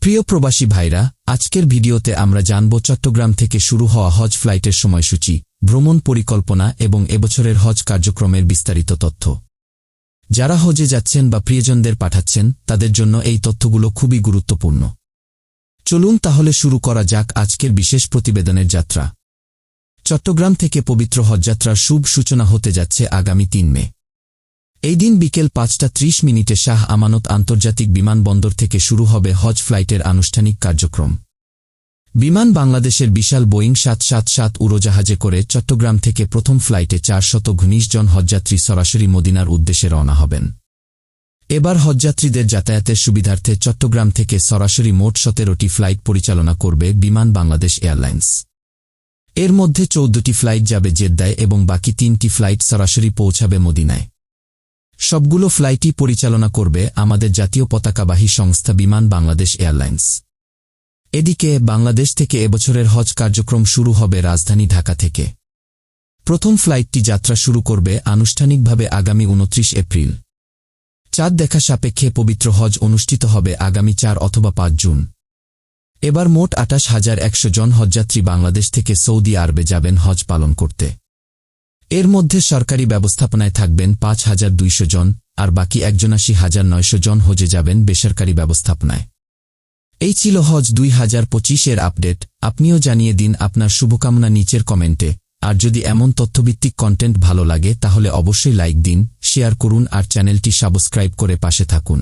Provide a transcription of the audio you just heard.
প্রিয় প্রবাসী ভাইরা, আজকের ভিডিওতে আমরা জানব চট্টগ্রাম থেকে শুরু হওয়া হজ ফ্লাইটের সময়সূচি, ভ্রমণ পরিকল্পনা এবং এবছরের হজ কার্যক্রমের বিস্তারিত তথ্য। যারা হজে যাচ্ছেন বা প্রিয়জনদের পাঠাচ্ছেন, তাদের জন্য এই তথ্যগুলো খুবই গুরুত্বপূর্ণ। চলুন তাহলে শুরু করা যাক আজকের বিশেষ প্রতিবেদনের যাত্রা। চট্টগ্রাম থেকে পবিত্র হজযাত্রার শুভ সূচনা হতে যাচ্ছে আগামী তিন মে। এই দিন বিকেল পাঁচটা ত্রিশ মিনিটে শাহ আমানত আন্তর্জাতিক বিমানবন্দর থেকে শুরু হবে হজ ফ্লাইটের আনুষ্ঠানিক কার্যক্রম। বিমান বাংলাদেশের বিশাল বোয়িং সাত সাত সাত উড়োজাহাজে করে চট্টগ্রাম থেকে প্রথম ফ্লাইটে চারশত ঘনিশ জন হজযাত্রী সরাসরি মদিনার উদ্দেশ্যে রওনা হবেন। এবার হজযাত্রীদের যাতায়াতের সুবিধার্থে চট্টগ্রাম থেকে সরাসরি মোট সতেরোটি ফ্লাইট পরিচালনা করবে বিমান বাংলাদেশ এয়ারলাইন্স। এর মধ্যে চৌদ্দটি ফ্লাইট যাবে জেদ্দায় এবং বাকি তিনটি ফ্লাইট সরাসরি পৌঁছাবে মদিনায়। সবগুলো ফ্লাইটই পরিচালনা করবে আমাদের জাতীয় পতাকাবাহী সংস্থা বিমান বাংলাদেশ এয়ারলাইন্স। এদিকে বাংলাদেশ থেকে এবছরের হজ কার্যক্রম শুরু হবে রাজধানী ঢাকা থেকে। প্রথম ফ্লাইটটি যাত্রা শুরু করবে আনুষ্ঠানিকভাবে আগামী উনত্রিশ এপ্রিল। চাঁদ দেখা সাপেক্ষে পবিত্র হজ অনুষ্ঠিত হবে আগামী চার অথবা পাঁচ জুন। এবার মোট আটাশ হাজার একশো জন হজযাত্রী বাংলাদেশ থেকে সৌদি আরবে যাবেন হজ পালন করতে। এর মধ্যে সরকারি ব্যবস্থাপনায় থাকবেন পাঁচ হাজার দুইশো জন, আর বাকি একজনাশি হাজার নয়শো জন হজে যাবেন বেসরকারি ব্যবস্থাপনায়। এই ছিল হজ দুই হাজার পঁচিশের আপডেট। আপনিও জানিয়ে দিন আপনার শুভকামনা নিচের কমেন্টে। আর যদি এমন তথ্যভিত্তিক কন্টেন্ট ভালো লাগে তাহলে অবশ্যই লাইক দিন, শেয়ার করুন আর চ্যানেলটি সাবস্ক্রাইব করে পাশে থাকুন।